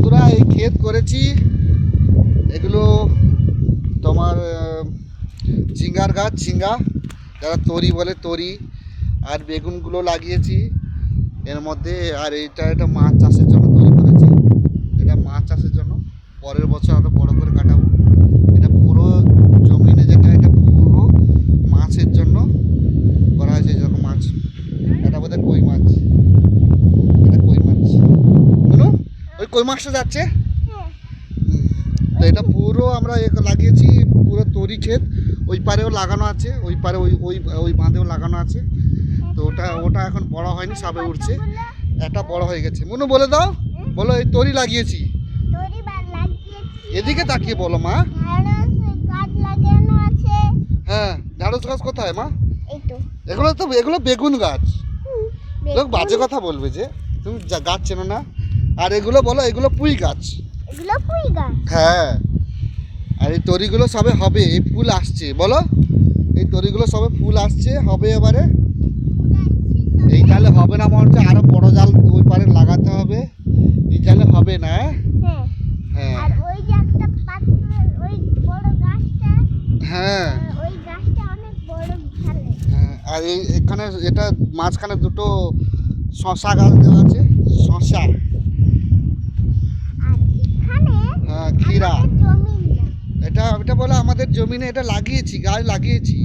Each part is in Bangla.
বন্ধুরা, এই ক্ষেত করেছি। এগুলো তোমার ঝিঙ্গার গাছ, ঝিঙ্গা, যারা তরি বলে তরি, আর বেগুনগুলো লাগিয়েছি। এর মধ্যে, আর এইটা এটা মাছ চাষের জন্য তৈরি করেছি। এটা মাছ চাষের জন্য। পরের বছর আরও বড় করে কাটাবো এটা পুরো জমিনে যেটা এটা পুরো মাছের জন্য করা হয়েছে যেরকম মাছ এটা বোধহয় কই মাছ এটা কই মাছ বলো ওই কই মাছটা যাচ্ছে? হ্যাঁ তো এটা পুরো আমরা লাগিয়েছি পুরো তরি ক্ষেত। ওই পারেও লাগানো আছে ওই পারে ওই ওই ওই বাঁধেও লাগানো আছে। তো ওটা ওটা এখন বড় হয়নি সাবে উঠছে। এটা বড় হয়ে গেছে। মনু বলে দাও। বলো এই তরি লাগিয়েছি। এদিকে তাকিয়ে বলো মা। ঢেঁড়স হ্যাঁ ঢ্যাঁড়স গাছ কোথায় মা? এগুলো তো এগুলো বেগুন গাছ। লোক বাজে কথা বলবে যে। তুমি গাছ চেনো না। আর এগুলো বলো এগুলো পুঁই গাছ। এগুলো পুঁই গাছ? হ্যাঁ। আর এই তরিগুলো সবে হবে এই ফুল আসছে বলো। এই তরিগুলো সবে ফুল আসছে হবে এবারে? এই তাহলে হবে না মনে হচ্ছে আরও বড় জাল ওই পারে লাগাতে হবে। এই তাহলে হবে না হ্যাঁ? হ্যাঁ। আর ওই যে একটা পাত্র ওই বড় গাছটা ওই গাছটা অনেক বড় ঝালে আর এই এখানে এটা মাঝখানে দুটো শশা গাছ দেওয়া আছে শশা আর এখানে হ্যাঁ ক্ষীরা। না এটা এটা বলে আমাদের জমিনে এটা লাগিয়েছি গাছ লাগিয়েছি।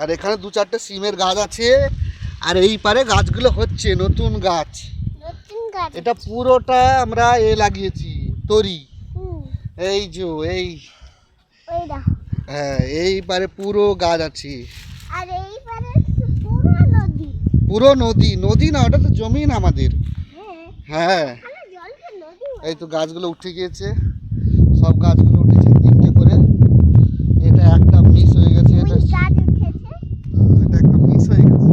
আর এখানে দু চারটে সিমের গাছ আছে আর এই পারে গাছগুলো হচ্ছে নতুন গাছ। এটা পুরোটা আমরা এ লাগিয়েছি তরি। এই যে এই। হ্যাঁ এই পারে পুরো গাছ আছে আর এইবারে পুরো নদী পুরো নদী নদী না ওটা তো জমিন আমাদের। হ্যাঁ। হ্যাঁ। এই তো গাছগুলো উঠে গিয়েছে। সব গাছগুলো উঠেছে তিনটে করে এটা একটা মিস হয়ে গেছে ওই এটা গাছ উঠেছে হুম, এটা একটা মিস হয়ে গেছে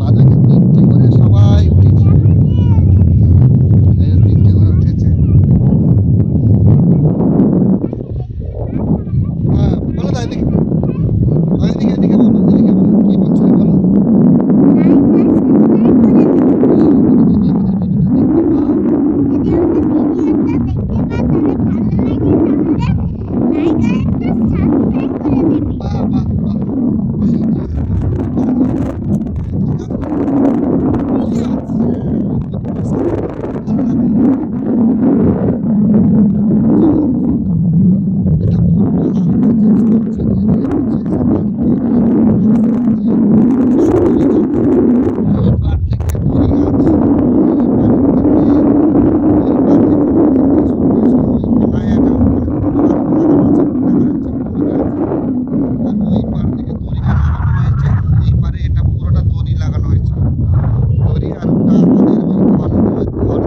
বাদকে তিনটে করে সবাই উঠেছে এই তিনটে করে উঠেছে হ্যাঁ বলো তাই এদিকে ওই এদিকে এদিকে বলো এদিকে বলো কি বলছো বলো বাহ বাহ বাহ ওই পার থেকে দড়ি লাগানো হয়েছে এই পারে এটা পুরোটা দড়ি লাগানো হয়েছে দড়ি আর ওটা আমাদের ওই ঘর ওই ঘর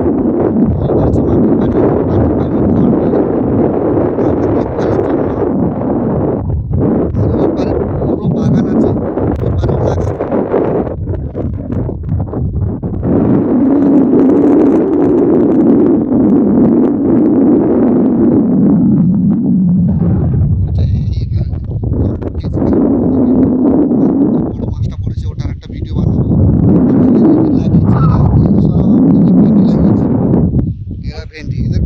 ওই গাছ মাটির বাড়ি মাটির বাড়ির ঘর নিয়ে ওটা দেখভালের জন্য আর ওই পারে পুরো বাগান আছে ওই পারেও লাগাবে আচ্ছা, এই- এই গা- কেস করে বড় মাছটা পড়েছে ওটার একটা ভিডিও বানাবো লাগিয়েছে এরা সব এদের ভেন্ডি লাগিয়েছে এরা ভেন্ডি এদের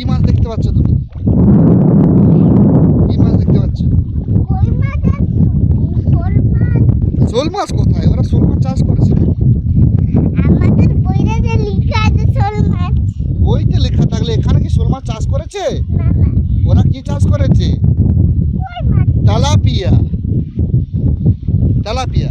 কি মাছ দেখতে পাচ্ছ তুমি? কি মাছ দেখতে পাচ্ছ? শোল মাছ কোথায়? ওরা শোল মাছ চাষ করেছে আমাদের বইটা লেখা আছে শোল মাছ বইতে লেখা থাকলে এখানে কি শোল মাছ চাষ করেছে? ওরা কি চাষ করেছে? তেলাপিয়া। তেলাপিয়া।